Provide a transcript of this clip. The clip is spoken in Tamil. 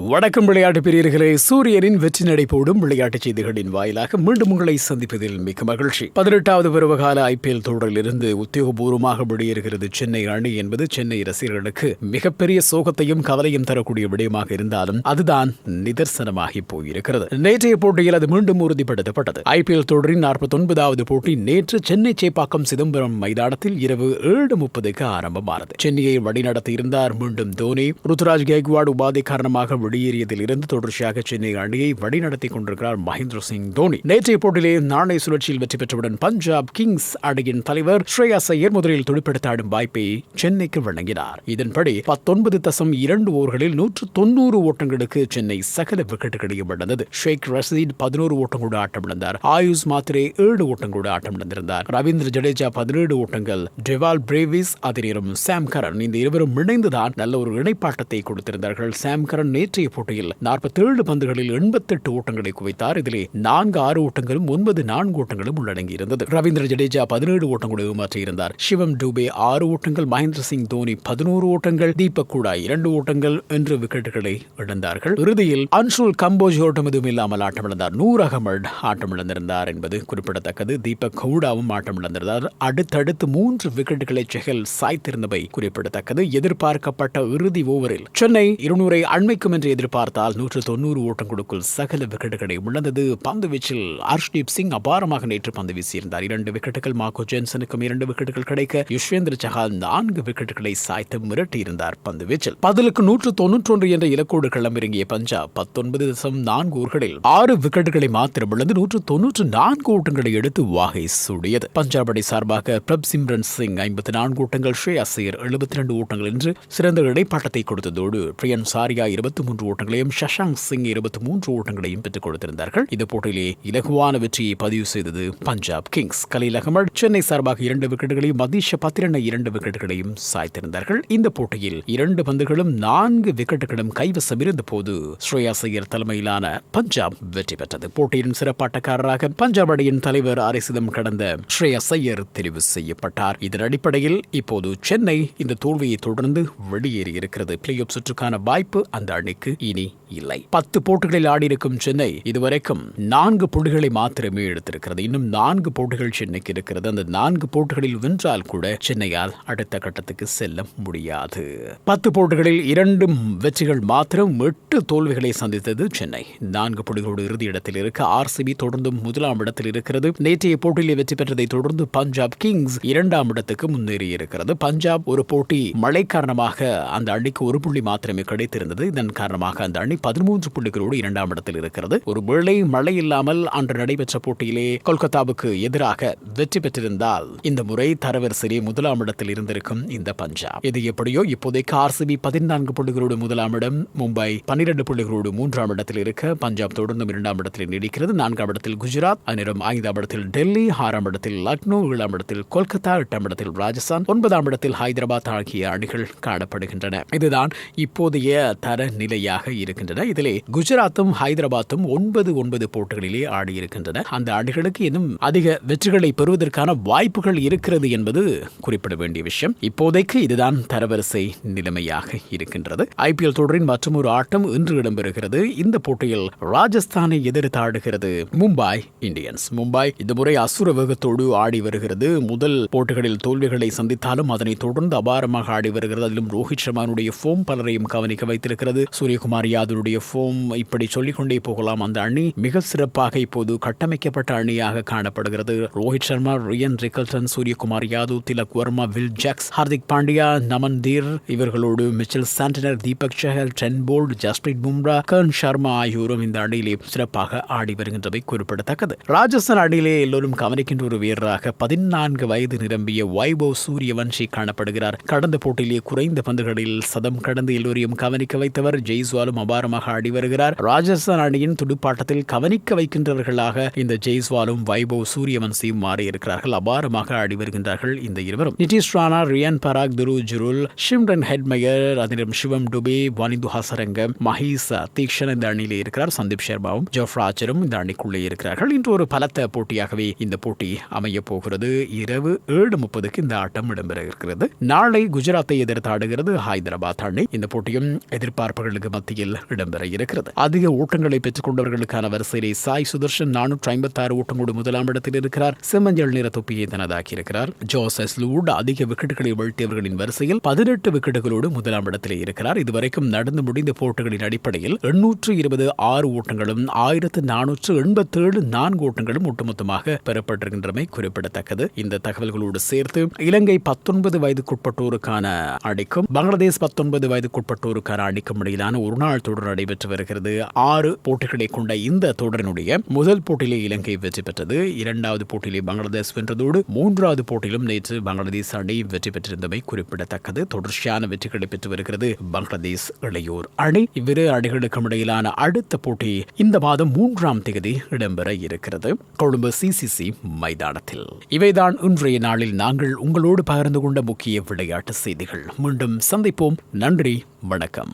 வணக்கம் விளையாட்டு பிரியர்களே. சூரியனின் வெற்றி நடை போடும் விளையாட்டுச் செய்திகளின் வாயிலாக மீண்டும் உங்களை சந்திப்பதில் மிக்க மகிழ்ச்சி. பதினெட்டாவது பருவகால ஐபிஎல் தொடரிலிருந்து உத்தியோகபூர்வமாக வெளியேறுகிறது சென்னை அணி என்பது சென்னை ரசிகர்களுக்கு மிகப்பெரிய சோகத்தையும் கவலையும் தரக்கூடிய விடயமாக இருந்தாலும் அதுதான் நிதர்சனமாகி போயிருக்கிறது. நேற்றைய போட்டியில் அது மீண்டும் உறுதிப்படுத்தப்பட்டது. ஐபிஎல் தொடரின் நாற்பத்தொன்பதாவது போட்டி நேற்று சென்னை சேப்பாக்கம் சிதம்பரம் மைதானத்தில் இரவு ஏழு முப்பதுக்கு ஆரம்பமானது. சென்னையை வழிநடத்தியிருந்தார் மீண்டும் தோனி. ருத்ராஜ் கேக்வாட் உபாதை காரணமாக வெளியேறியதில் இருந்து தொடர்ச்சியாக சென்னை அணியை வழிநடத்திக் கொண்டிருக்கிறார் மகேந்திர சிங் தோனி. நேற்றைய போட்டியிலே நாணய சுழற்சியில் வெற்றி பெற்றவுடன் பஞ்சாப் கிங்ஸ் அணியின் தலைவர் ஸ்ரேயாஸ் ஐயர் முதலில் துடுப்படுத்த ஆடும் வாய்ப்பை சென்னைக்கு வழங்கினார். இதன்படி பத்தொன்பது தசம் இரண்டு ஓவர்களில் நூற்று தொண்ணூறு ஓட்டங்களுக்கு சென்னை சகல விக்கெட்டுகளையும் இழந்தது. ஷேக் ரசீத் பதினோரு ஓட்டங்களோடு ஆட்டமிழந்தார். ஆயுஷ் மாத்திரே ஏழு ஓட்டங்களோடு ஆட்டமிழந்திருந்தார். ரவீந்திர ஜடேஜா பதினேழு ஓட்டங்கள். டெவால் பிரேவிஸ் அதே நேரம் சாம் கரன் இந்த இருவரும் இணைந்துதான் நல்ல ஒரு இணைப்பாட்டத்தை கொடுத்திருந்தார்கள். சாம் கரன் நேற்றைய போட்டியில் நாற்பத்தேழு பந்துகளில் எண்பத்தெட்டு ஓட்டங்களை குவித்தார். இதிலே நான்கு ஆறு ஓட்டங்களும் ஒன்பது நான்கு ஓட்டங்களும் உள்ளடங்கியிருந்தது. ரவீந்திர ஜடேஜா பதினேழு ஓட்டங்களை ஏமாற்றியிருந்தார். சிவம் டூபே ஆறு ஓட்டங்கள் மகேந்திர சிங் தோனி பதினோரு ஓட்டங்கள் தீபக் கூடா இரண்டு ஓட்டங்கள் என்று விக்கெட்டுகளை இழந்தார்கள். இறுதியில் அன்சுல் கம்போஜ் ஓட்டம் எதுவும் இல்லாமல் ஆட்டமிழந்தார். நூர் அகமது ஆட்டமிழந்திருந்தார் என்பது குறிப்பிடத்தக்கது. தீபக் ஹூடாவும் ஆட்டமிழந்திருந்தார். அடுத்தடுத்து மூன்று விக்கெட்டுகளை செகல் சாய்த்திருந்தவை குறிப்பிடத்தக்கது. எதிர்பார்க்கப்பட்ட இறுதி ஓவரில் சென்னை இருநூறை அண்மைக்கும் என்று எதிர்பார்த்தால் நூற்று தொண்ணூறு ஓட்டங்களுக்குள் சகல விக்கெட்டுகளை இழந்தது பந்து வீச்சில் ஹர்ஷ்தீப் சிங் அபாரமாக நேற்று பந்து வீசியிருந்தார். இரண்டு விக்கெட்டுகள் மார்க்கோ ஜென்சனுக்கும் இரண்டு விக்கெட்டுகள் கிடைக்க யுஷ்வேந்திர சஹால் நான்கு விக்கெட்டுகளை சாய்த்து மிரட்டியிருந்தார் பந்து வீச்சில். பதிலுக்கு நூற்று தொன்னூற்றொன்று என்ற இலக்கோடு களமிறங்கிய பஞ்சாப் பத்தொன்பது தசம் நான்கு ஓவர்களில் ஆறு விக்கெட்டுகளை மாத்திரம் இழந்து நூற்று தொன்னூற்று நான்கு ஓட்டங்களை எடுத்து வாகை சூடியது. பஞ்சாப் அணி சார்பாக பிரப் சிம்ரன் சிங் ஐம்பத்தி நான்கு ஓட்டங்கள் ஸ்ரேயா ஐயர் எழுபத்தி ரெண்டு ஓட்டங்கள் என்று சிறந்த இடைப்பாட்டத்தை கொடுத்ததோடு பிரியன் சாரியா இருபத்தி மூன்று ஓட்டங்களையும் சஷாங்க் சிங் இருபத்தி மூன்று ஓட்டங்களையும் பெற்றுக் கொடுத்திருந்தார்கள். இந்த போட்டியிலே இலகுவான வெற்றியை பதிவு செய்தது பஞ்சாப் கிங்ஸ் கலீல் அகமது சென்னை சார்பாக இரண்டு விக்கெட்டுகளையும் மதீஷ பத்திரனை இரண்டு விக்கெட்டுகளையும் சாய்த்திருந்தார்கள். இந்த போட்டியில் இரண்டு பந்துகளும் நான்கு விக்கெட்டுகளும் கைவசம் இருந்த போது ஸ்ரேயா ஐயர் தலைமையிலான பஞ்சாப் வெற்றி பெற்றது. போட்டியின் சிறப்பாட்டக்காரராக பஞ்சாப் அணியின் தலைவர் அரிசிதம் கடந்த ஸ்ரேயா சையர் தெரிவு செய்யப்பட்டார். இதன் அடிப்படையில் இப்போது சென்னை இந்த தோல்வியை தொடர்ந்து வெளியேறியிருக்கிறது. பிளே ஆஃப் சுற்றுக்கான வாய்ப்பு அந்த அணிக்கு இனி இல்லை. பத்து போட்டிகளில் ஆடியிருக்கும் சென்னை இதுவரைக்கும் நான்கு போட்டிகளை மாத்திரமே எடுத்திருக்கிறது. இன்னும் நான்கு போட்டிகள் சென்னைக்கு இருக்கிறது. அந்த நான்கு போட்டிகளில் வென்றால் கூட சென்னையால் அடுத்த கட்டத்துக்கு செல்ல முடியாது. பத்து போட்டிகளில் இரண்டு வெற்றிகள் மாத்திரம் எட்டு தோல்விகளை சந்தித்தது சென்னை. நான்கு போட்டிகளோடு இறுதி இடத்தில் இருக்க ஆர்சிபி தொடர்ந்தும் முதலாம் இடத்தில் இருக்கிறது. நேற்றைய போட்டியில் வெற்றி பெற்றதை தொடர்ந்து பஞ்சாப் கிங்ஸ் இரண்டாம் இடத்துக்கு முன்னேறி இருக்கிறது பஞ்சாப் ஒரு போட்டி மழை காரணமாக அந்த அணிக்கு ஒரு புள்ளி மாத்திரமே கிடைத்திருந்தது. இதன் காரணமாக அந்த அணி பதிமூன்று புள்ளிகளோடு இரண்டாம் இடத்தில் இருக்கிறது. ஒருவேளை மழை இல்லாமல் அன்று நடைபெற்ற போட்டியிலே கொல்கத்தாவுக்கு எதிராக வெற்றி பெற்றிருந்தால் இந்த முறை தரவரிசையிலே முதலாம் இடத்தில் இருந்திருக்கும் இந்த பஞ்சாப். இது எப்படியோ இப்போதைக்கு ஆர்சிபி பதினான்கு புள்ளிகளோடு முதலாம் இடம் மும்பை பன்னிரண்டு புள்ளிகளோடு மூன்றாம் இடத்தில் இருக்க பஞ்சாப் தொடர்ந்தும் இரண்டாம் இடத்தில் நீடிக்கிறது. நான்காம் இடத்தில் குஜராத் அந்நேரம் ஐந்தாம் இடத்தில் டெல்லி ஆறாம் இடத்தில் லக்னோ ஏழாம் இடத்தில் கொல்கத்தா எட்டாம் இடத்தில் ராஜஸ்தான் ஒன்பதாம் இடத்தில் ஹைதராபாத் ஆகிய அணிகள் காணப்படுகின்றன. இதுதான் இப்போதைய தர நிலை நிலையாக இருக்கின்றன. இதிலே குஜராத்தும் ஹைதராபாத்தும் ஒன்பது ஒன்பது போட்டிகளிலே ஆடியிருக்கின்றன. அந்த அணிகளுக்கு இன்னும் அதிக வெற்றிகளை பெறுவதற்கான வாய்ப்புகள் இருக்கிறது என்பது குறிப்பிட வேண்டிய விஷயம். இப்போதைக்கு இதுதான் தரவரிசை நிலைமையாக இருக்கின்றது. ஐபிஎல் தொடரின் மற்றொரு ஆட்டம் இன்று இடம்பெறுகிறது. இந்த போட்டியில் ராஜஸ்தானை எதிர்த்து ஆடுகிறது மும்பை இந்தியன்ஸ். மும்பை இந்த முறை அசுர வேகத்தோடு ஆடி வருகிறது. முதல் போட்டிகளில் தோல்விகளை சந்தித்தாலும் அதனை தொடர்ந்து அபாரமாக ஆடி வருகிறது. அதிலும் ரோஹித் சர்மானுடைய ஃபோம் பலரையும் கவனிக்க வைத்திருக்கிறது. சூரியகுமார் யாதவருடைய ஃபோம் இப்படி சொல்லிக்கொண்டே போகலாம். அந்த அணி மிக சிறப்பாக இப்போது கட்டமைக்கப்பட்ட அணியாக காணப்படுகிறது. Rohit Sharma Ryan Rickelton Suryakumar Yadav Tilak Varma Will Jacks Hardik Pandya Naman Dhir இவர்களோடு Mitchell Santner Deepak Chahar Trent Boult Jasprit Bumrah Karn Sharma ஆகியோரும் இந்த அணியிலே சிறப்பாக ஆடி வருகின்றவை குறிப்பிடத்தக்கது. ராஜஸ்தான் அணியிலே எல்லோரும் கவனிக்கின்ற ஒரு வீரராக பதினான்கு வயது நிரம்பிய வைபவ் சூரியவன்ஷி காணப்படுகிறார். கடந்த போட்டியிலே குறைந்த பந்துகளில் சதம் கடந்து எல்லோரையும் கவனிக்க வைத்தவர். ஜெய்ஸ்வாலும் அபாரமாக ஆடி வருகிறார். ராஜஸ்தான் அணியின் துடுப்பாட்டத்தில் கவனிக்க வைக்கின்றவர்களாக இந்த ஜெய்ஸ்வாலும் வைபவ் சூரியவன்சியும் மாறியிருக்கிறார்கள். அபாரமாக ஆடி வருகின்றார்கள் இந்த இருவரும். நிதிஷ் ராணா ரியான் பராக் துரு ஜுருல் ஷிம்ரன் ஹெட்மயர் அதிலும் சிவம் டுபே வானிந்து ஹசரங்கம் மஹீஸ் தீக்ஷன் இந்த அணியில் இருக்கிறார். சந்தீப் சர்மாவும் ஜோஃப்ராஜரும் இந்த அணிக்குள்ளே இருக்கிறார்கள். இன்று ஒரு பலத்த போட்டியாகவே இந்த போட்டி அமைய போகிறது. இரவு ஏழு முப்பதுக்கு இந்த ஆட்டம் இடம்பெற இருக்கிறது. நாளை குஜராத்தை எதிர்த்து ஆடுகிறது ஹைதராபாத் அணி. இந்த போட்டியும் எதிர்பார்ப்புகளுக்கு வீரர்களுக்கு மத்தியில் இடம்பெற இருக்கிறது. அதிக ஓட்டங்களை பெற்றுக் கொண்டவர்களுக்கான வரிசையிலே சாய் சுதர்ஷன் நானூற்றி ஐம்பத்தி ஆறு ஓட்டங்களோடு முதலாம் இடத்தில் இருக்கிறார். செம்மஞ்சள் நிற தொப்பியை தனதாக்கி இருக்கிறார் ஜோசஸ் லூட் அதிக விக்கெட்டுகளை வீழ்த்தியவர்களின் வரிசையில் பதினெட்டு விக்கெட்டுகளோடு முதலாம் இடத்திலே இருக்கிறார். இதுவரைக்கும் நடந்து முடிந்த போட்டிகளின் அடிப்படையில் எண்ணூற்று இருபது ஆறு ஓட்டங்களும் ஆயிரத்து நானூற்று எண்பத்தேழு நான்கு ஓட்டங்களும் ஒட்டுமொத்தமாக பெறப்பட்டிருக்கின்றமை குறிப்பிடத்தக்கது. இந்த தகவல்களோடு சேர்த்து இலங்கை பத்தொன்பது வயதுக்குட்பட்டோருக்கான அணிக்கும் பங்களாதேஷ் பத்தொன்பது வயதுக்குட்பட்டோருக்கான அணிக்கும் இடையிலான ஒருநாள் தொடர் நடைபெற்று வருகிறது. ஆறு போட்டிகளை கொண்ட இந்த தொடரினுடைய முதல் போட்டியிலே இலங்கை வெற்றி பெற்றது. இரண்டாவது போட்டியிலே பங்களாதேஷ் வென்றதோடு மூன்றாவது போட்டியிலும் நேற்று பங்களாதேஷ் அணி வெற்றி பெற்றிருந்தமை குறிப்பிடத்தக்கது. தொடர்ச்சியான வெற்றிகளை பெற்று வருகிறது பங்களாதேஷ் இளையோர் அணி. இவ்விரு அணிகளுக்கும் இடையிலான அடுத்த போட்டி இந்த மாதம் மூன்றாம் தேதி இடம்பெற இருக்கிறது. கொழும்பு சிசிசி மைதானத்தில். இவைதான் இன்றைய நாளில் நாங்கள் உங்களோடு பகிர்ந்து கொண்ட முக்கிய விளையாட்டு செய்திகள். மீண்டும் சந்திப்போம். நன்றி வணக்கம்.